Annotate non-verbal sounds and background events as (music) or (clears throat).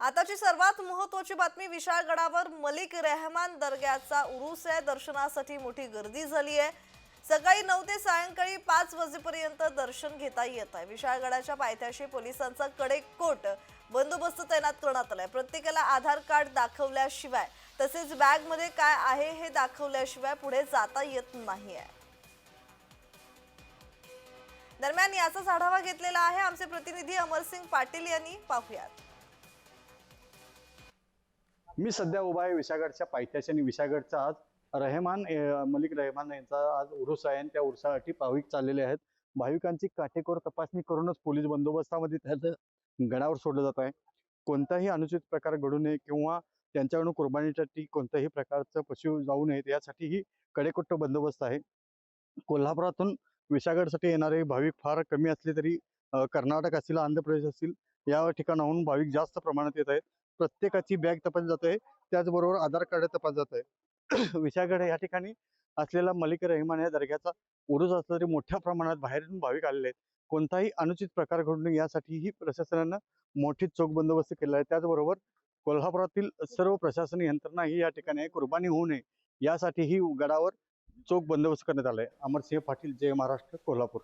आताची सर्वात महत्वाची बातमी विशाळगडावर मलिक रेहमान दर्ग्याचा उरूस आहे. दर्शनासाठी मोठी गर्दी झाली आहे. सकाळी नऊ ते सायंकाळी पाच वाजेपर्यंत दर्शन घेता येत आहे. विशाळगडाच्या पायथ्याशी पोलिसांचा कडेकोट बंदोबस्त तैनात करण्यात आलाय. प्रत्येकाला आधार कार्ड दाखवल्याशिवाय तसेच बॅगमध्ये काय आहे हे दाखवल्याशिवाय पुढे जाता येत नाहीये. दरम्यान याचाच आढावा घेतलेला आहे. आमचे प्रतिनिधी अमरसिंग पाटील यांनी पाहूयात. मी सध्या उभा आहे विशागडच्या पायथ्याशी आणि विशागडचा आज रहेमान मलिक रहेमान यांचा आज उरुस आहे आणि त्या उरुसासाठी भाविक चाललेले आहेत. भाविकांची काटेकोर तपासणी करूनच पोलीस बंदोबस्तामध्ये त्याचं गडावर सोडलं जात आहे. कोणताही अनुचित प्रकार घडू नये किंवा त्यांच्याकडून कुर्बानीसाठी कोणत्याही प्रकारचं पशु जाऊ नयेत यासाठीही कडेकोट्ट बंदोबस्त आहे. कोल्हापुरातून विशागडसाठी येणारे भाविक फार कमी असले तरी कर्नाटक असतील आंध्र प्रदेश असतील या ठिकाणाहून भाविक जास्त प्रमाणात येत आहेत. प्रत्येकाची बॅग तपासली जात. आहे त्याचबरोबर आधार कार्ड तपासलं जात. आहे (clears throat) विशागड या ठिकाणी असलेला मलिक रहिमान या दर्ग्याचा उरूस असला तरी मोठ्या प्रमाणात बाहेरून भाविक आलेले आहेत. कोणताही अनुचित प्रकार घडू नये यासाठीही प्रशासनानं मोठी चोख बंदोबस्त केला आहे. त्याचबरोबर कोल्हापुरातील सर्व प्रशासन यंत्रणा ही या ठिकाणी कुर्बानी होऊ नये यासाठीही गडावर चोख बंदोबस्त करण्यात आलाय. अमरसिंह पाटील जय महाराष्ट्र कोल्हापूर.